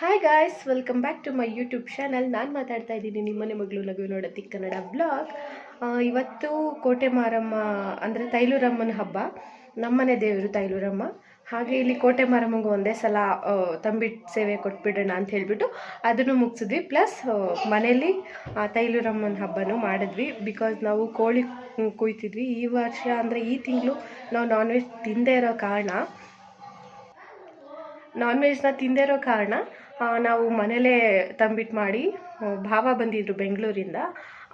Hi guys welcome back to my YouTube channel ನಾನು ಮಾತಾಡ್ತಾ ಇದ್ದೀನಿ ನಿಮ್ಮನೆ ಮಗಳು ನಗು ನೋಡತ್ತಿ ಕನ್ನಡ ಬ್ಲಾಗ್ ಇವತ್ತು ಕೋಟೆ ಮಾರಮ್ಮ ಅಂದರೆ ತೈಲೂರಮ್ಮನ ಹಬ್ಬ. ನಮ್ಮನೆ ದೇವರು ತೈಲೂರಮ್ಮ. ಹಾಗೆ ಇಲ್ಲಿ ಕೋಟೆ ಮಾರಮ್ಮಗೆ ಒಂದೇ ಸಲ ತಂಬಿಟ್ ಸೇವೆ ಕೊಟ್ಬಿಡೋಣ ಅಂತ ಹೇಳಿಬಿಟ್ಟು ಅದನ್ನು ಮುಗಿಸಿದ್ವಿ. ಪ್ಲಸ್ ಮನೇಲಿ ತೈಲೂರಮ್ಮನ ಹಬ್ಬನೂ ಮಾಡಿದ್ವಿ. ಬಿಕಾಸ್ ನಾವು ಕೋಳಿ ಕುಯ್ತಿದ್ವಿ. ಈ ವರ್ಷ ಅಂದರೆ ಈ ತಿಂಗಳು ನಾವು ನಾನ್ ವೆಜ್ ತಿಂದೇ ಇರೋ ಕಾರಣ ನಾನ್ ವೆಜ್ನ ತಿಂದೇ ಇರೋ ಕಾರಣ ನಾವು ಮನೇಲೇ ತಂಬಿಟ್ಟು ಮಾಡಿ ಭಾವ ಬಂದಿದ್ರು ಬೆಂಗಳೂರಿಂದ.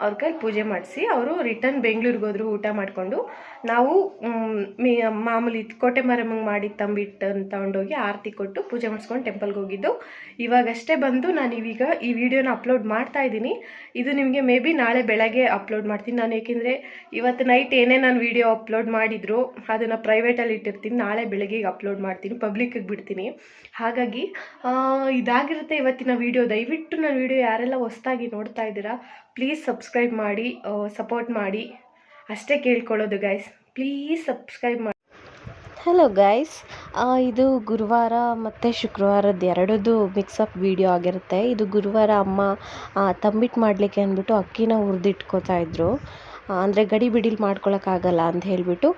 ಅವ್ರ ಕೈಲಿ ಪೂಜೆ ಮಾಡಿಸಿ ಅವರು ರಿಟರ್ನ್ ಬೆಂಗಳೂರಿಗೆ ಹೋದ್ರು, ಊಟ ಮಾಡಿಕೊಂಡು. ನಾವು ಮೀ, ಮಾಮೂಲಿ ಕೋಟೆ ಮಾರಮ್ಮಂಗೆ ಮಾಡಿ ತಂಬಿಟ್ಟನ್ನು ತಗೊಂಡೋಗಿ ಆರತಿ ಕೊಟ್ಟು ಪೂಜೆ ಮಾಡಿಸ್ಕೊಂಡು ಟೆಂಪಲ್ಗೆ ಹೋಗಿದ್ದು. ಇವಾಗಷ್ಟೇ ಬಂದು ನಾನು ಇವೀಗ ಈ ವಿಡಿಯೋನ ಅಪ್ಲೋಡ್ ಮಾಡ್ತಾ ಇದ್ದೀನಿ. ಇದು ನಿಮಗೆ ಮೇ ಬಿ ನಾಳೆ ಬೆಳಗ್ಗೆ ಅಪ್ಲೋಡ್ ಮಾಡ್ತೀನಿ. ನಾನು ಏಕೆಂದರೆ ಇವತ್ತು ನೈಟ್ ಏನೇ ನಾನು ವಿಡಿಯೋ ಅಪ್ಲೋಡ್ ಮಾಡಿದ್ರು, ಅದನ್ನು ಪ್ರೈವೇಟಲ್ಲಿ ಇಟ್ಟಿರ್ತೀನಿ. ನಾಳೆ ಬೆಳಗ್ಗೆಗೆ ಅಪ್ಲೋಡ್ ಮಾಡ್ತೀನಿ. ಪಬ್ಲಿಕ್ಕಿಗೆ ಬಿಡ್ತೀನಿ. ಹಾಗಾಗಿ ಇದಾಗಿರುತ್ತೆ ಇವತ್ತಿನ ವಿಡಿಯೋ ದಯವಿಟ್ಟು ನನ್ನ ವಿಡಿಯೋ ಯಾರೆಲ್ಲ ಹೊಸ್ದಾಗಿ ನೋಡ್ತಾ ಇದ್ದೀರಾ ಪ್ಲೀಸ್ ಸಬ್ಸ್ಕ್ರೈಬ್ ಮಾಡಿ ಸಪೋರ್ಟ್ ಮಾಡಿ. ಅಷ್ಟೇ ಕೇಳ್ಕೊಳ್ಳೋದು ಗೈಸ್ ಪ್ಲೀಸ್ ಸಬ್ಸ್ಕ್ರೈಬ್ ಮಾಡಿ. ಹಲೋ ಗೈಸ್ ಇದು ಗುರುವಾರ ಮತ್ತು ಶುಕ್ರವಾರದ ಎರಡದು ಮಿಕ್ಸಪ್ ವಿಡಿಯೋ ಆಗಿರುತ್ತೆ. ಇದು ಗುರುವಾರ ಅಮ್ಮ ತಂಬಿಟ್ಟು ಮಾಡಲಿಕ್ಕೆ ಅಂದ್ಬಿಟ್ಟು ಅಕ್ಕಿನ ಹುರಿದಿಟ್ಕೋತಾ ಇದ್ರು. ಅಂದರೆ ಗಡಿ ಬಿಡಿಲಿ ಆಗಲ್ಲ ಅಂತ ಹೇಳಿಬಿಟ್ಟು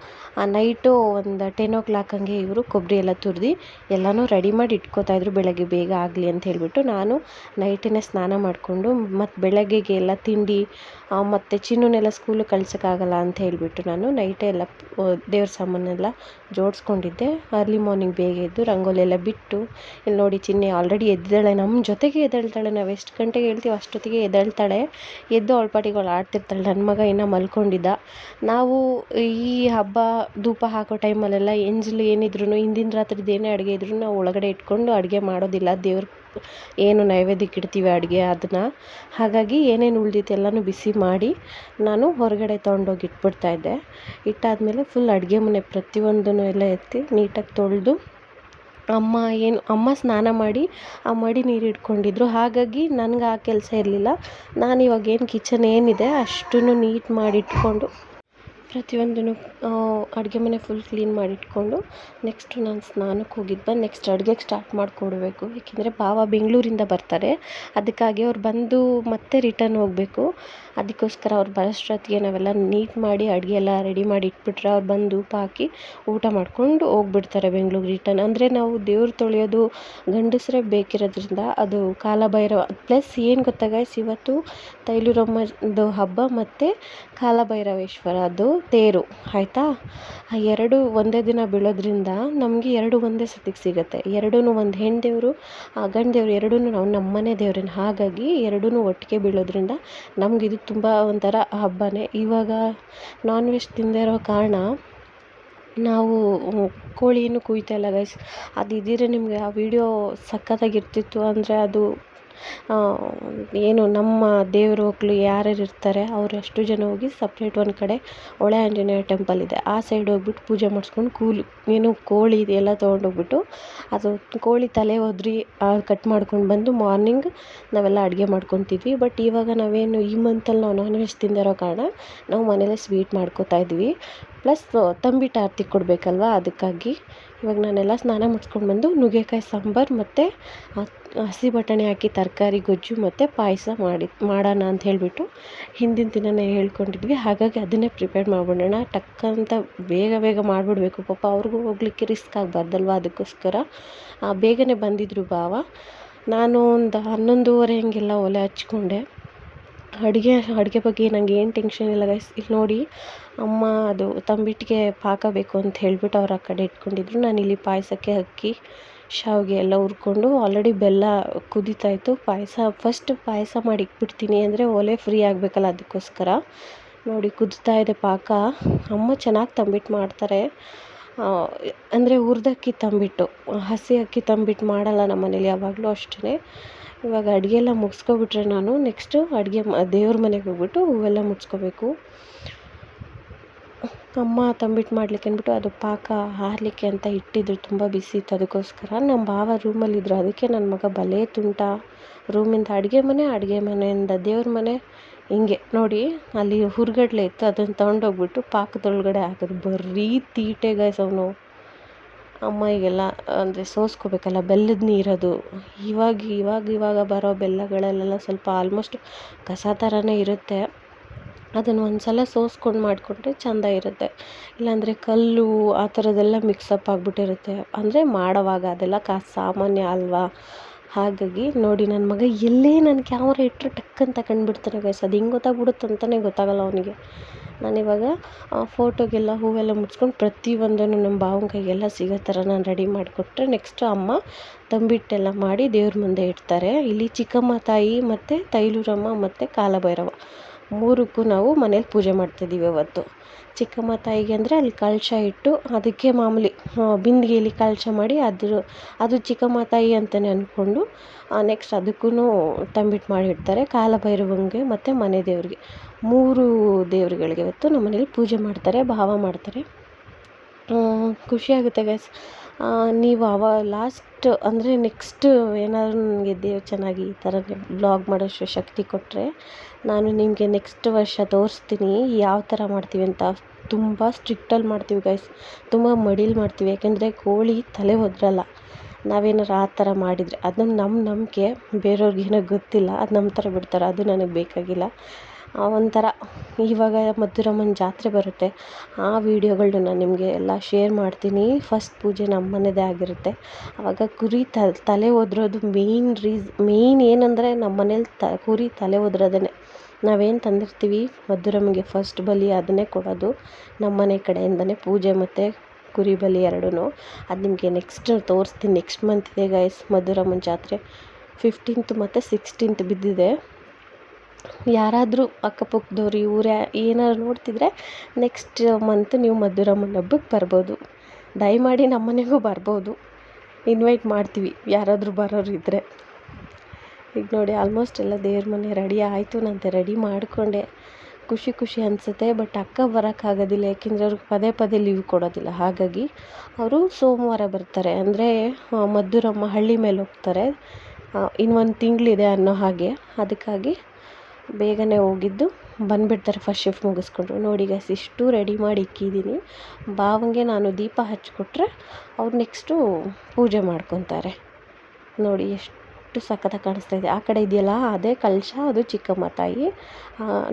ನೈಟು ಒಂದು ಟೆನ್ ಓ ಕ್ಲಾಕ್ ಹಂಗೆ ಇವರು ಕೊಬ್ಬರಿ ಎಲ್ಲ ತುರಿದು ಎಲ್ಲನೂ ರೆಡಿ ಮಾಡಿ ಇಟ್ಕೋತಾ ಇದ್ದರು ಬೆಳಗ್ಗೆ ಬೇಗ ಆಗಲಿ ಅಂತ ಹೇಳಿಬಿಟ್ಟು ನಾನು ನೈಟೇ ಸ್ನಾನ ಮಾಡಿಕೊಂಡು ಮತ್ತು ಬೆಳಗ್ಗೆಗೆ ಎಲ್ಲ ತಿಂಡಿ ಮತ್ತು ಚಿನ್ನನೆಲ್ಲ ಸ್ಕೂಲಿಗೆ ಕಳ್ಸೋಕ್ಕಾಗಲ್ಲ ಅಂತ ಹೇಳಿಬಿಟ್ಟು ನಾನು ನೈಟೇ ಎಲ್ಲ ದೇವ್ರ ಸಾಮಾನೆಲ್ಲ ಜೋಡಿಸ್ಕೊಂಡಿದ್ದೆ. ಅರ್ಲಿ ಮಾರ್ನಿಂಗ್ ಬೇಗ ಎದ್ದು ರಂಗೋಲಿ ಎಲ್ಲ ಬಿಟ್ಟು ಇಲ್ಲಿ ನೋಡಿ ಚಿನ್ನಿ ಆಲ್ರೆಡಿ ಎದ್ದಾಳೆ ನಮ್ಮ ಜೊತೆಗೆ ಎದ್ದೇಳ್ತಾಳೆ, ನಾವು ಎಷ್ಟು ಗಂಟೆಗೆ ಹೇಳ್ತೀವಿ ಅಷ್ಟೊತ್ತಿಗೆ ಎದ್ದೇಳ್ತಾಳೆ. ಎದ್ದು ಅವಳ ಪಾಟಿಗೆ ಆಡ್ತಿರ್ತಾಳೆ ನನ್ನ ಮಗ ಇನ್ನೂ ಮಲ್ಕೊಂಡಿದ್ದ. ನಾವು ಈ ಹಬ್ಬ ಧೂಪ ಹಾಕೋ ಟೈಮಲ್ಲೆಲ್ಲ ಎಂಜಲು ಏನಿದ್ರು ಹಿಂದಿನ ರಾತ್ರಿದು ಏನೇ ಅಡುಗೆ ಇದ್ರೂ ನಾವು ಒಳಗಡೆ ಇಟ್ಕೊಂಡು ಅಡುಗೆ ಮಾಡೋದಿಲ್ಲ. ದೇವ್ರ ಏನು ನೈವೇದ್ಯಕ್ಕೆ ಇಡ್ತೀವಿ ಅಡುಗೆ ಅದನ್ನು ಹಾಗಾಗಿ ಏನೇನು ಉಳಿದೈತೆ ಎಲ್ಲನೂ ಬಿಸಿ ಮಾಡಿ ನಾನು ಹೊರಗಡೆ ತೊಗೊಂಡೋಗಿ ಇಟ್ಬಿಡ್ತಾ ಇದ್ದೆ. ಇಟ್ಟಾದಮೇಲೆ ಫುಲ್ ಅಡುಗೆ ಮನೆ ಪ್ರತಿಯೊಂದನ್ನು ಎಲ್ಲ ಎತ್ತಿ ನೀಟಾಗಿ ತೊಳೆದು ಅಮ್ಮ ಏನು, ಅಮ್ಮ ಸ್ನಾನ ಮಾಡಿ, ಆ ಮಡಿ ನೀರು ಇಟ್ಕೊಂಡಿದ್ರು ಹಾಗಾಗಿ ನನ್ಗೆ ಆ ಕೆಲಸ ಇರಲಿಲ್ಲ. ನಾನು ಇವಾಗ ಏನು ಕಿಚನ್ ಏನಿದೆ ಅಷ್ಟನ್ನು ನೀಟ್ ಮಾಡಿ ಪ್ರತಿಯೊಂದನ್ನು ಅಡುಗೆ ಮನೆ ಫುಲ್ ಕ್ಲೀನ್ ಮಾಡಿ ಇಟ್ಕೊಂಡು ನೆಕ್ಸ್ಟು ನಾನು ಸ್ನಾನಕ್ಕೆ ಹೋಗಿದ್ದು. ಬಂದು ನೆಕ್ಸ್ಟ್ ಅಡುಗೆಗೆ ಸ್ಟಾರ್ಟ್ ಮಾಡಿಕೊಡ್ಬೇಕು. ಏಕೆಂದರೆ ಭಾವ ಬೆಂಗಳೂರಿಂದ ಬರ್ತಾರೆ. ಅದಕ್ಕಾಗಿ ಅವ್ರು ಬಂದು ಮತ್ತೆ ರಿಟರ್ನ್ ಹೋಗಬೇಕು. ಅದಕ್ಕೋಸ್ಕರ ಅವ್ರು ಬರೋಷ್ಟೊತ್ತಿಗೆ ನಾವೆಲ್ಲ ನೀಟ್ ಮಾಡಿ ಅಡುಗೆ ಎಲ್ಲ ರೆಡಿ ಮಾಡಿ ಇಟ್ಬಿಟ್ರೆ ಅವ್ರು ಬಂದು ಧೂಪ ಹಾಕಿ ಊಟ ಮಾಡಿಕೊಂಡು ಹೋಗ್ಬಿಡ್ತಾರೆ ಬೆಂಗ್ಳೂರಿಗೆ ರಿಟರ್ನ್ ಅಂದರೆ ನಾವು ದೇವ್ರು ತೊಳೆಯೋದು ಗಂಡಸರೇ ಬೇಕಿರೋದ್ರಿಂದ ಅದು ಕಾಲಭೈರವ. ಪ್ಲಸ್ ಏನು ಗೊತ್ತಾ ಗೈಸ್ ಇವತ್ತು ತೈಲೂರಮ್ಮದು ಹಬ್ಬ ಮತ್ತು ಕಾಲಭೈರವೇಶ್ವರ. ಅದು ತೇರು, ಆಯಿತಾ? ಆ ಎರಡು ಒಂದೇ ದಿನ ಬೀಳೋದ್ರಿಂದ ನಮಗೆ ಎರಡು ಒಂದೇ ಸತಿಗೆ ಸಿಗುತ್ತೆ. ಎರಡೂ ಒಂದು ಹೆಣ್ಣು ದೇವರು ಆ ಗಂಡು ದೇವರು ಎರಡೂ ನಾವು ನಮ್ಮನೆ ದೇವ್ರನ್ನ ಹಾಗಾಗಿ ಎರಡೂ ಒಟ್ಟಿಗೆ ಬೀಳೋದ್ರಿಂದ ನಮ್ಗೆ ಇದು ತುಂಬ ಒಂಥರ ಹಬ್ಬನೇ. ಇವಾಗ ನಾನ್ ವೆಜ್ ತಿಂದೇ ಇರೋ ಕಾರಣ ನಾವು ಕೋಳಿಯನ್ನು ಕುಯ್ತಾ ಇಲ್ಲ ಗೈಸ್ ಅದು ಇದ್ದಿದ್ರೆ ನಿಮಗೆ ಆ ವಿಡಿಯೋ ಸಖತ್ತಾಗಿರ್ತಿತ್ತು ಅಂದರೆ ಅದು ಏನು ನಮ್ಮ ದೇವ್ರ ಹೋಗ್ಲು ಯಾರ್ಯಾರು ಇರ್ತಾರೆ, ಅವ್ರು ಅಷ್ಟು ಜನ ಹೋಗಿ ಸಪ್ರೇಟ್ ಒಂದು ಕಡೆ ಹೊಳೆ ಆಂಜನೇಯ ಟೆಂಪಲ್ ಇದೆ. ಆ ಸೈಡ್ ಹೋಗ್ಬಿಟ್ಟು ಪೂಜೆ ಮಾಡಿಸ್ಕೊಂಡು ಕೂಲಿ, ಏನು ಕೋಳಿ ಇದೆಲ್ಲ ತೊಗೊಂಡೋಗ್ಬಿಟ್ಟು ಅದು ಕೋಳಿ ತಲೆ ಒದ್ರಿ ಕಟ್ ಮಾಡ್ಕೊಂಡು ಬಂದು ಮಾರ್ನಿಂಗ್ ನಾವೆಲ್ಲ ಅಡುಗೆ ಮಾಡ್ಕೊತಿದ್ವಿ. ಬಟ್ ಇವಾಗ ನಾವೇನು ಈ ಮಂತಲ್ಲಿ ನಾವು ನಾನ್ ವೆಜ್ ತಿಂದಿರೋ ಕಾರಣ ನಾವು ಮನೇಲೇ ಸ್ವೀಟ್ ಮಾಡ್ಕೋತಾ ಇದ್ವಿ. ಪ್ಲಸ್ ತಂಬಿಟ್ಟು ಆರತಿ ಕೊಡಬೇಕಲ್ವ, ಅದಕ್ಕಾಗಿ ಇವಾಗ ನಾನೆಲ್ಲ ಸ್ನಾನ ಮಾಡ್ಸ್ಕೊಂಡು ಬಂದು ನುಗ್ಗೆಕಾಯಿ ಸಾಂಬಾರು ಮತ್ತು ಹಸಿ ಬಟಾಣಿ ಹಾಕಿ ತರಕಾರಿ, ಗೊಜ್ಜು ಮತ್ತು ಪಾಯಸ ಮಾಡಿ, ಮಾಡೋಣ ಅಂತ ಹೇಳಿಬಿಟ್ಟು ಹಿಂದಿನ ದಿನನೇ ಹೇಳ್ಕೊಂಡಿದ್ವಿ. ಹಾಗಾಗಿ ಅದನ್ನೇ ಪ್ರಿಪೇರ್ ಮಾಡ್ಬಿಡೋಣ. ಟಕ್ ಅಂತ ಬೇಗ ಬೇಗ ಮಾಡಿಬಿಡ್ಬೇಕು. ಪಾಪ ಅವ್ರಿಗೂ ಹೋಗ್ಲಿಕ್ಕೆ ರಿಸ್ಕ್ ಆಗಬಾರ್ದಲ್ವ ಅದಕ್ಕೋಸ್ಕರ? ಬೇಗನೆ ಬಂದಿದ್ದರು ಭಾವ. ನಾನು ಒಂದು ಹನ್ನೊಂದುವರೆ ಹಂಗೆಲ್ಲ ಒಲೆ ಹಚ್ಕೊಂಡೆ. ಅಡುಗೆ ಅಡುಗೆ ಬಗ್ಗೆ ನನಗೆ ಏನು ಟೆನ್ಷನ್ ಇಲ್ಲ ಗೈಸ್ ಇಲ್ಲಿ ನೋಡಿ, ಅಮ್ಮ ಅದು ತಂಬಿಟ್ಟಿಗೆ ಪಾಕ ಬೇಕು ಅಂತ ಹೇಳಿಬಿಟ್ಟು ಅವ್ರು ಆ ಕಡೆ ಇಟ್ಕೊಂಡಿದ್ರು. ನಾನು ಇಲ್ಲಿ ಪಾಯಸಕ್ಕೆ ಅಕ್ಕಿ ಶಾವಿಗೆ ಎಲ್ಲ ಹುರ್ಕೊಂಡು ಆಲ್ರೆಡಿ ಬೆಲ್ಲ ಕುದೀತಾಯಿತ್ತು ಪಾಯಸ ಫಸ್ಟ್ ಪಾಯಸ ಮಾಡಿ ಇಟ್ಬಿಡ್ತೀನಿ ಅಂದರೆ ಒಲೆ ಫ್ರೀ ಆಗಬೇಕಲ್ಲ ಅದಕ್ಕೋಸ್ಕರ. ನೋಡಿ ಕುದ್ತಾ ಇದೆ ಪಾಕ. ಅಮ್ಮ ಚೆನ್ನಾಗಿ ತಂಬಿಟ್ಟು ಮಾಡ್ತಾರೆ. ಅಂದರೆ ಹುರಿದಕ್ಕಿ ತಂಬಿಟ್ಟು, ಹಸಿ ಅಕ್ಕಿ ತಂಬಿಟ್ಟು ಮಾಡಲ್ಲ ನಮ್ಮ ಮನೇಲಿ ಯಾವಾಗಲೂ ಅಷ್ಟೇ ಇವಾಗ ಅಡುಗೆ ಎಲ್ಲ ಮುಗಿಸ್ಕೊಬಿಟ್ರೆ ನಾನು ನೆಕ್ಸ್ಟು ಅಡುಗೆ ದೇವ್ರ ಮನೆಗೆ ಹೋಗ್ಬಿಟ್ಟು ಹೂವೆಲ್ಲ ಮುಡ್ಸ್ಕೋಬೇಕು ಅಮ್ಮ ತಂಬಿಟ್ಟು ಮಾಡ್ಲಿಕ್ಕೆ ಅಂದ್ಬಿಟ್ಟು ಅದು ಪಾಕ ಹಾರಲಿಕ್ಕೆ ಅಂತ ಇಟ್ಟಿದ್ರು. ತುಂಬ ಬಿಸಿ ಇತ್ತು ಅದಕ್ಕೋಸ್ಕರ. ನಮ್ಮ ಭಾವ ರೂಮಲ್ಲಿದ್ದರು ಅದಕ್ಕೆ ನನ್ನ ಮಗ ಬಲೇ ತುಂಟ. ರೂಮಿಂದ ಅಡುಗೆ ಮನೆ, ಅಡುಗೆ ಮನೆಯಿಂದ ದೇವ್ರ ಮನೆ, ಹಿಂಗೆ. ನೋಡಿ, ಅಲ್ಲಿ ಹುರ್ಗಡ್ಲೆ ಇತ್ತು. ಅದನ್ನು ತೊಗೊಂಡೋಗ್ಬಿಟ್ಟು ಪಾಕದೊಳಗಡೆ ಹಾಕಿದ್ರು. ಬರೀ ತೀಟೆ ಗೈಸ್ ಅವನು. ಅಮ್ಮ ಈಗೆಲ್ಲ, ಅಂದರೆ ಸೋಸ್ಕೋಬೇಕಲ್ಲ, ಬೆಲ್ಲದ ನೀರದು. ಇವಾಗ ಇವಾಗ ಇವಾಗ ಬರೋ ಬೆಲ್ಲಗಳಲ್ಲೆಲ್ಲ ಸ್ವಲ್ಪ ಆಲ್ಮೋಸ್ಟ್ ಕಸ ಥರನೇ ಇರುತ್ತೆ. ಅದನ್ನು ಒಂದು ಸಲ ಸೋಸ್ಕೊಂಡು ಮಾಡಿಕೊಂಡ್ರೆ ಚೆಂದ ಇರುತ್ತೆ. ಇಲ್ಲಾಂದರೆ ಕಲ್ಲು ಆ ಥರದ್ದೆಲ್ಲ ಮಿಕ್ಸಪ್ ಆಗಿಬಿಟ್ಟಿರುತ್ತೆ. ಅಂದರೆ ಮಾಡೋವಾಗ ಅದೆಲ್ಲ ಕಾ ಸಾಮಾನ್ಯ ಅಲ್ವಾ? ಹಾಗಾಗಿ ನೋಡಿ ನನ್ನ ಮಗ ಎಲ್ಲೇ ನಾನು ಕ್ಯಾಮ್ರಾ ಇಟ್ಟರೆ ಟಕ್ಕಂತ ಕಂಡುಬಿಡ್ತಾನೆ ಗೈಸ್ ಅದು ಹೆಂಗೆ ಗೊತ್ತಾಗ್ಬಿಡುತ್ತೆ ಅಂತಲೇ ಗೊತ್ತಾಗಲ್ಲ ಅವನಿಗೆ. ನಾನಿವಾಗ ಫೋಟೋಗೆಲ್ಲ ಹೂವೆಲ್ಲ ಮುಚ್ಕೊಂಡು ಪ್ರತಿಯೊಂದನ್ನು ನಮ್ಮ ಭಾವನ ಕೈಗೆಲ್ಲ ಸಿಗೋ ಥರ ನಾನು ರೆಡಿ ಮಾಡಿಕೊಟ್ರೆ ನೆಕ್ಸ್ಟು ಅಮ್ಮ ತಂಬಿಟ್ಟೆಲ್ಲ ಮಾಡಿ ದೇವ್ರ ಮುಂದೆ ಇಡ್ತಾರೆ. ಇಲ್ಲಿ ಚಿಕ್ಕಮ್ಮ ತಾಯಿ ಮತ್ತು ತೈಲೂರಮ್ಮ ಮತ್ತು ಕಾಲಭೈರವ. ಮೂರಕ್ಕೂ ನಾವು ಮನೇಲಿ ಪೂಜೆ ಮಾಡ್ತಿದ್ದೀವಿ ಅವತ್ತು. ಚಿಕ್ಕಮ್ಮ ತಾಯಿಗೆ ಅಂದರೆ ಅಲ್ಲಿ ಕಳಶ ಇಟ್ಟು ಅದಕ್ಕೆ ಮಾಮೂಲಿ ಬಿಂದಿಗೆಯಲ್ಲಿ ಕಳಶ ಮಾಡಿ ಅದ್ರ ಅದು ಚಿಕ್ಕಮ್ಮ ತಾಯಿ ಅಂತಲೇ ಅಂದ್ಕೊಂಡು ನೆಕ್ಸ್ಟ್ ಅದಕ್ಕೂ ತಂಬಿಟ್ಟು ಮಾಡಿಡ್ತಾರೆ ಕಾಲಭೈರವಂಗೆ ಮತ್ತು ಮನೆ ದೇವರಿಗೆ. ಮೂರು ದೇವರುಗಳಿಗೆ ಇವತ್ತು ನಮ್ಮ ಮನೇಲಿ ಪೂಜೆ ಮಾಡ್ತಾರೆ, ಭಾವ ಮಾಡ್ತಾರೆ. ಖುಷಿಯಾಗುತ್ತೆ ಗೈಸ್ ನೀವು ಅವ ಲಾಸ್ಟ್ ಅಂದರೆ ನೆಕ್ಸ್ಟ್ ಏನಾದರೂ ನನಗೆ ದೇವ್ರು ಚೆನ್ನಾಗಿ ಈ ಥರ ಬ್ಲಾಗ್ ಮಾಡೋಷ್ಟು ಶಕ್ತಿ ಕೊಟ್ಟರೆ ನಾನು ನಿಮಗೆ ನೆಕ್ಸ್ಟ್ ವರ್ಷ ತೋರಿಸ್ತೀನಿ ಯಾವ ಥರ ಮಾಡ್ತೀವಿ ಅಂತ. ತುಂಬ ಸ್ಟ್ರಿಕ್ಟಲ್ಲಿ ಮಾಡ್ತೀವಿ ಗೈಸ್ ತುಂಬ ಮಡಿಲಿ ಮಾಡ್ತೀವಿ, ಯಾಕೆಂದರೆ ಕೋಳಿ ತಲೆ ಒದರಲ್ಲ. ನಾವೇನಾರು ಆ ಥರ ಮಾಡಿದರೆ ಅದನ್ನು ನಮ್ಮ ನಂಬಿಕೆ ಬೇರೆಯವ್ರಿಗೇನೋ ಗೊತ್ತಿಲ್ಲ, ಅದು ನಮ್ಮ ಥರ ಬಿಡ್ತಾರೆ, ಅದು ನನಗೆ ಬೇಕಾಗಿಲ್ಲ. ಒಂಥರ ಇವಾಗ ಮಧುರಮ್ಮನ ಜಾತ್ರೆ ಬರುತ್ತೆ. ಆ ವೀಡಿಯೋಗಳನ್ನ ನಾನು ನಿಮಗೆ ಎಲ್ಲ ಶೇರ್ ಮಾಡ್ತೀನಿ. ಫಸ್ಟ್ ಪೂಜೆ ನಮ್ಮ ಆಗಿರುತ್ತೆ. ಆವಾಗ ಕುರಿ ತಲೆ ಒದರೋದು ಮೇಯ್ನ್ ರೀಸ್ ಮೇಯ್ನ್ ಏನಂದರೆ ನಮ್ಮ ಮನೇಲಿ ತ, ಕುರಿ ತಲೆ ಒದ್ರೋದೇ ನಾವೇನು ತಂದಿರ್ತೀವಿ? ಮಧುರಮ್ಮಗೆ ಫಸ್ಟ್ ಬಲಿ ಅದನ್ನೇ ಕೊಡೋದು. ನಮ್ಮ ಮನೆ ಕಡೆಯಿಂದನೇ ಪೂಜೆ ಮತ್ತು ಕುರಿ ಬಲಿ ಎರಡೂ ಅದು ನಿಮಗೆ ನೆಕ್ಸ್ಟ್ ತೋರಿಸ್ತೀನಿ. ನೆಕ್ಸ್ಟ್ ಮಂತ್ ಇದೆ ಗೈಸ್ ಮಧುರಮ್ಮನ ಜಾತ್ರೆ. ಫಿಫ್ಟೀನ್ತ್ ಮತ್ತು ಸಿಕ್ಸ್ಟೀನ್ತ್ ಬಿದ್ದಿದೆ. ಯಾರಾದರೂ ಅಕ್ಕಪಕ್ಕದವ್ರು, ಇವರೇ ಏನಾದ್ರು ನೋಡ್ತಿದ್ರೆ ನೆಕ್ಸ್ಟ್ ಮಂತ್ ನೀವು ಮಧುರಮ್ಮನ ಹಬ್ಬಕ್ಕೆ ಬರ್ಬೋದು. ದಯಮಾಡಿ ನಮ್ಮ ಮನೆಗೂ ಬರ್ಬೋದು. ಇನ್ವೈಟ್ ಮಾಡ್ತೀವಿ, ಯಾರಾದರೂ ಬರೋರು ಇದ್ದರೆ ಈಗ ನೋಡಿ ಆಲ್ಮೋಸ್ಟ್ ಎಲ್ಲ ದೇವ್ರ ಮನೆ ರೆಡಿ ಆಯಿತು. ನಂತೆ ರೆಡಿ ಮಾಡಿಕೊಂಡೆ. ಖುಷಿ ಖುಷಿ ಅನಿಸುತ್ತೆ ಬಟ್ ಅಕ್ಕ ಬರೋಕ್ಕಾಗೋದಿಲ್ಲ ಯಾಕೆಂದರೆ ಅವ್ರಿಗೆ ಪದೇ ಪದೇ ಲೀವ್ ಕೊಡೋದಿಲ್ಲ. ಹಾಗಾಗಿ ಅವರು ಸೋಮವಾರ ಬರ್ತಾರೆ. ಅಂದರೆ ಮದ್ದೂರಮ್ಮ ಹಳ್ಳಿ ಮೇಲೆ ಹೋಗ್ತಾರೆ. ಇನ್ನೊಂದು ತಿಂಗಳಿದೆ ಅನ್ನೋ ಹಾಗೆ. ಅದಕ್ಕಾಗಿ ಬೇಗನೆ ಹೋಗಿದ್ದು ಬಂದುಬಿಡ್ತಾರೆ ಫಸ್ಟ್ ಶಿಫ್ಟ್ ಮುಗಿಸ್ಕೊಂಡು. ನೋಡಿ ಗೈಸ್ ಇಷ್ಟು ರೆಡಿ ಮಾಡಿ ಇಕ್ಕಿದ್ದೀನಿ. ಬಾವಂಗೆ ನಾನು ದೀಪ ಹಚ್ಚಿಕೊಟ್ರೆ ಅವ್ರು ನೆಕ್ಸ್ಟು ಪೂಜೆ ಮಾಡ್ಕೊತಾರೆ. ನೋಡಿ ಎಷ್ಟು ಸಖತ್ತಾಗಿ ಕಾಣಿಸ್ತಾ ಇದೆ. ಆ ಕಡೆ ಇದೆಯಲ್ಲ, ಅದೇ ಕಲಶ, ಅದು ಚಿಕ್ಕಮ್ಮ ತಾಯಿ.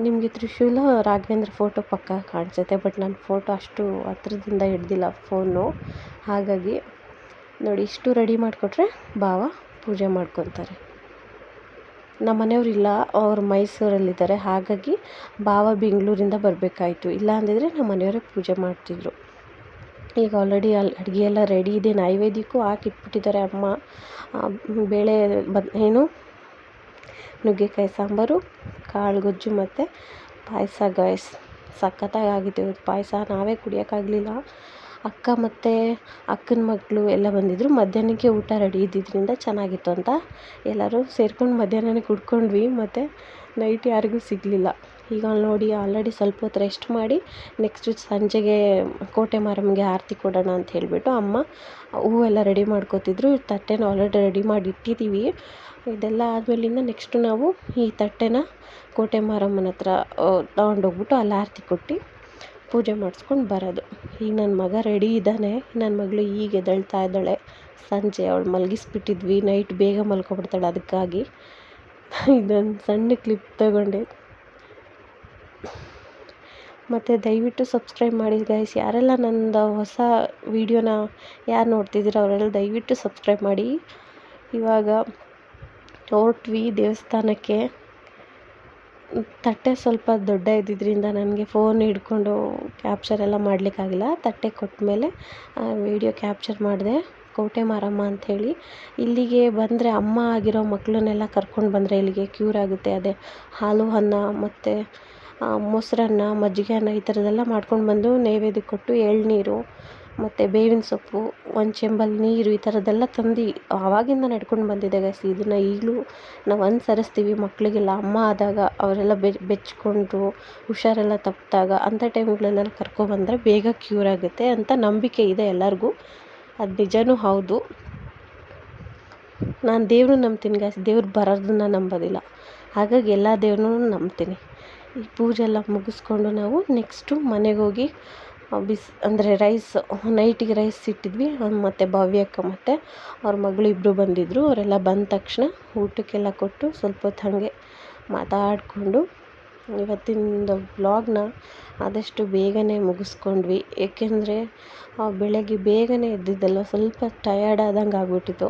ನಿಮಗೆ ತ್ರಿಶೂಲ, ರಾಘವೇಂದ್ರ ಫೋಟೋ ಪಕ್ಕ ಕಾಣಿಸುತ್ತೆ ಬಟ್ ನಾನು ಫೋಟೋ ಅಷ್ಟು ಹತ್ರದಿಂದ ಹಿಡ್ದಿಲ್ಲ ಫೋನು ಹಾಗಾಗಿ ನೋಡಿ, ಇಷ್ಟು ರೆಡಿ ಮಾಡಿಕೊಟ್ರೆ ಬಾವ ಪೂಜೆ ಮಾಡ್ಕೊತಾರೆ. ನಮ್ಮ ಮನೆಯವರಿಲ್ಲ ಅವ್ರು ಮೈಸೂರಲ್ಲಿದ್ದಾರೆ. ಹಾಗಾಗಿ ಭಾವ ಬೆಂಗಳೂರಿಂದ ಬರಬೇಕಾಯ್ತು. ಇಲ್ಲ ಅಂದಿದ್ರೆ ನಮ್ಮ ಮನೆಯವರೇ ಪೂಜೆ ಮಾಡ್ತಿದ್ರು. ಈಗ ಆಲ್ರೆಡಿ ಅಲ್ಲಿ ಅಡುಗೆ ಎಲ್ಲ ರೆಡಿ ಇದೆ. ನೈವೇದ್ಯಕ್ಕೂ ಹಾಕಿಟ್ಬಿಟ್ಟಿದ್ದಾರೆ ಅಮ್ಮ. ಬೇಳೆ ಬದ್, ಏನು? ನುಗ್ಗೆಕಾಯಿ ಸಾಂಬಾರು, ಕಾಳು ಗೊಜ್ಜು ಮತ್ತು ಪಾಯಸ ಗಾಯ್ಸ್ ಸಖತ್ತಾಗಿ ಆಗಿದೆ ಪಾಯಸ ನಾವೇ ಕುಡಿಯೋಕ್ಕಾಗಲಿಲ್ಲ. ಅಕ್ಕ ಮತ್ತು ಅಕ್ಕನ ಮಕ್ಕಳು ಎಲ್ಲ ಬಂದಿದ್ದರು ಮಧ್ಯಾಹ್ನಕ್ಕೆ ಊಟ ರೆಡಿ ಇದ್ದಿದ್ದರಿಂದ ಚೆನ್ನಾಗಿತ್ತು ಅಂತ ಎಲ್ಲರೂ ಸೇರ್ಕೊಂಡು ಮಧ್ಯಾಹ್ನನೇ ಕುಡ್ಕೊಂಡ್ವಿ. ಮತ್ತು ನೈಟ್ ಯಾರಿಗೂ ಸಿಗಲಿಲ್ಲ. ಈಗ ನೋಡಿ ಆಲ್ರೆಡಿ ಸ್ವಲ್ಪ ಹೊತ್ತು ರೆಸ್ಟ್ ಮಾಡಿ ನೆಕ್ಸ್ಟ್ ಸಂಜೆಗೆ ಕೋಟೆ ಮಾರಮ್ಮಗೆ ಆರತಿ ಕೊಡೋಣ ಅಂತ ಹೇಳಿಬಿಟ್ಟು ಅಮ್ಮ ಹೂವೆಲ್ಲ ರೆಡಿ ಮಾಡ್ಕೋತಿದ್ರು. ತಟ್ಟೆನ ಆಲ್ರೆಡಿ ರೆಡಿ ಮಾಡಿ ಇಟ್ಟಿದ್ದೀವಿ. ಇದೆಲ್ಲ ಆದಮೇಲಿಂದ ನೆಕ್ಸ್ಟ್ ನಾವು ಈ ತಟ್ಟೆನ ಕೋಟೆ ಮಾರಮ್ಮನ ಹತ್ರ ತೊಗೊಂಡೋಗ್ಬಿಟ್ಟು ಅಲ್ಲಿ ಆರತಿ ಕೊಟ್ಟು ಪೂಜೆ ಮಾಡಿಸ್ಕೊಂಡು ಬರೋದು. ಈಗ ನನ್ನ ಮಗ ರೆಡಿ ಇದ್ದಾನೆ. ನನ್ನ ಮಗಳು ಈಗ ಎದ್ದೇಳ್ತಾ ಇದ್ದಾಳೆ. ಸಂಜೆ ಅವಳು ಮಲಗಿಸ್ಬಿಟ್ಟಿದ್ವಿ. ನೈಟ್ ಬೇಗ ಮಲ್ಕೊಬಿಡ್ತಾಳೆ ಅದಕ್ಕಾಗಿ. ಇದೊಂದು ಸಣ್ಣ ಕ್ಲಿಪ್ ತಗೊಂಡೆ. ಮತ್ತು ದಯವಿಟ್ಟು ಸಬ್ಸ್ಕ್ರೈಬ್ ಮಾಡಿ ಗೈಸ್ ಯಾರೆಲ್ಲ ನಂದು ಹೊಸ ವೀಡಿಯೋನ ಯಾರು ನೋಡ್ತಿದ್ದೀರೋ ಅವರೆಲ್ಲ ದಯವಿಟ್ಟು ಸಬ್ಸ್ಕ್ರೈಬ್ ಮಾಡಿ. ಇವಾಗ ಹೊರಟ್ವಿ ದೇವಸ್ಥಾನಕ್ಕೆ ತಟ್ಟೆ ಸ್ವಲ್ಪ ದೊಡ್ಡ ಇದ್ದಿದ್ದರಿಂದ ನನಗೆ ಫೋನ್ ಹಿಡ್ಕೊಂಡು ಕ್ಯಾಪ್ಚರ್ ಎಲ್ಲ ಮಾಡಲಿಕ್ಕಾಗಿಲ್ಲ. ತಟ್ಟೆ ಕೊಟ್ಟ ಮೇಲೆ ವೀಡಿಯೋ ಕ್ಯಾಪ್ಚರ್ ಮಾಡಿದೆ. ಕೋಟೆ ಮಾರಮ್ಮ ಅಂಥೇಳಿ. ಇಲ್ಲಿಗೆ ಬಂದರೆ ಅಮ್ಮ ಆಗಿರೋ ಮಕ್ಕಳನ್ನೆಲ್ಲ ಕರ್ಕೊಂಡು ಬಂದರೆ ಇಲ್ಲಿಗೆ ಕ್ಯೂರ್ ಆಗುತ್ತೆ. ಅದೇ ಹಾಲು ಅನ್ನ ಮತ್ತು ಮೊಸರನ್ನ, ಮಜ್ಜಿಗೆ ಅನ್ನ ಈ ಥರದ್ದೆಲ್ಲ ಮಾಡ್ಕೊಂಡು ಬಂದು ನೈವೇದ್ಯಕ್ಕೆ ಕೊಟ್ಟು ಎಳನೀರು ಮತ್ತು ಬೇವಿನ ಸೊಪ್ಪು, ಒಂದು ಚೆಂಬಲ್ಲಿ ನೀರು ಈ ಥರದ್ದೆಲ್ಲ ತಂದು ಆವಾಗಿಂದ ನಡ್ಕೊಂಡು ಬಂದಿದೆ ಗೈಸ್ ಇದನ್ನು ಈಗಲೂ ನಾವು ಅನುಸರಿಸ್ತೀವಿ. ಮಕ್ಕಳಿಗೆಲ್ಲ ಅಮ್ಮ ಆದಾಗ ಅವರೆಲ್ಲ ಬೆಚ್ಕೊಂಡ್ರು ಹುಷಾರೆಲ್ಲ ತಪ್ಪಿದಾಗ ಅಂಥ ಟೈಮ್ಗಳಲ್ಲೆಲ್ಲ ಕರ್ಕೊಬಂದರೆ ಬೇಗ ಕ್ಯೂರ್ ಆಗುತ್ತೆ ಅಂತ ನಂಬಿಕೆ ಇದೆ ಎಲ್ಲರಿಗೂ. ಅದು ನಿಜವೂ ಹೌದು. ನಾನು ದೇವ್ರನ್ನ ನಂಬ್ತೀನಿ ಗಾಯ್ಸ್ ದೇವ್ರು ಬರೋದನ್ನ ನಂಬೋದಿಲ್ಲ. ಹಾಗಾಗಿ ಎಲ್ಲ ದೇವ್ರನ್ನೂ ನಂಬ್ತೀನಿ. ಈ ಪೂಜೆ ಎಲ್ಲ ಮುಗಿಸ್ಕೊಂಡು ನಾವು ನೆಕ್ಸ್ಟು ಮನೆಗೆ ಹೋಗಿ ಬಿಸಿ, ಅಂದರೆ ರೈಸ್, ನೈಟಿಗೆ ರೈಸ್ ಇಟ್ಟಿದ್ವಿ ಮತ್ತು ಭವ್ಯಕ್ಕ ಮತ್ತು ಅವ್ರ ಮಗಳು ಇಬ್ಬರು ಬಂದಿದ್ದರು ಅವರೆಲ್ಲ ಬಂದ ತಕ್ಷಣ ಊಟಕ್ಕೆಲ್ಲ ಕೊಟ್ಟು ಸ್ವಲ್ಪ ಹೊತ್ತು ಹಾಗೆ ಮಾತಾಡಿಕೊಂಡು ಇವತ್ತಿಂದು ವ್ಲಾಗ್ನ ಆದಷ್ಟು ಬೇಗನೆ ಮುಗಿಸ್ಕೊಂಡ್ವಿ, ಏಕೆಂದರೆ ಬೆಳಗ್ಗೆ ಬೇಗನೆ ಎದ್ದಿದ್ದಲ್ಲ ಸ್ವಲ್ಪ ಟಯರ್ಡ್ ಆದಂಗೆ ಆಗ್ಬಿಟ್ಟಿತ್ತು.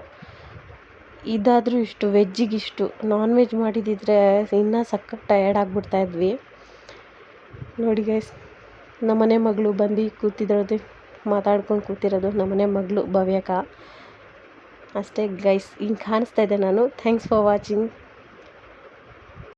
ಇದಾದರೂ ಇಷ್ಟು ವೆಜ್ಜಿಗಿಷ್ಟು ನಾನ್ ವೆಜ್ ಮಾಡಿದ್ದಿದ್ರೆ ಇನ್ನೂ ಸಖತ್ ಟಯರ್ಡ್ ಆಗಿಬಿಡ್ತಾ ಇದ್ವಿ. ನೋಡಿ ಗೈಸ್ ನಮ್ಮನೆ ಮಗಳು ಬಂದು ಕೂತಿದ್ದಾಳೆ ಮಾತಾಡ್ಕೊಂಡು ಕೂತಿರೋದು ನಮ್ಮನೆ ಮಗಳು ಭವ್ಯಕ. ಅಷ್ಟೇ ಗೈಸ್ ಹಿಂಗೆ ಕಾಣಿಸ್ತಾ ಇದೆ ನಾನು. Thanks for watching